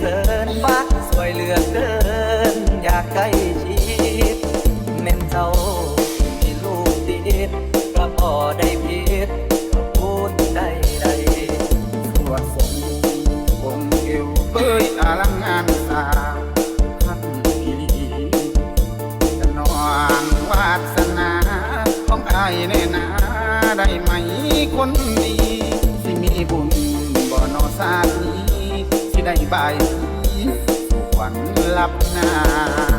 เกินบ้าสวยเหลือเกิน อยากใกล้ชิดแม่นเจ้ามีลูกติดกระพอได้ผิดก็พูดได้ได้สวดทรงองค์เอวเอ้ยอลังงานสาพักดีจะนองวาสนาของอายแน่นาได้ไหมคนดี ได้บสีสู่ขวัลับนา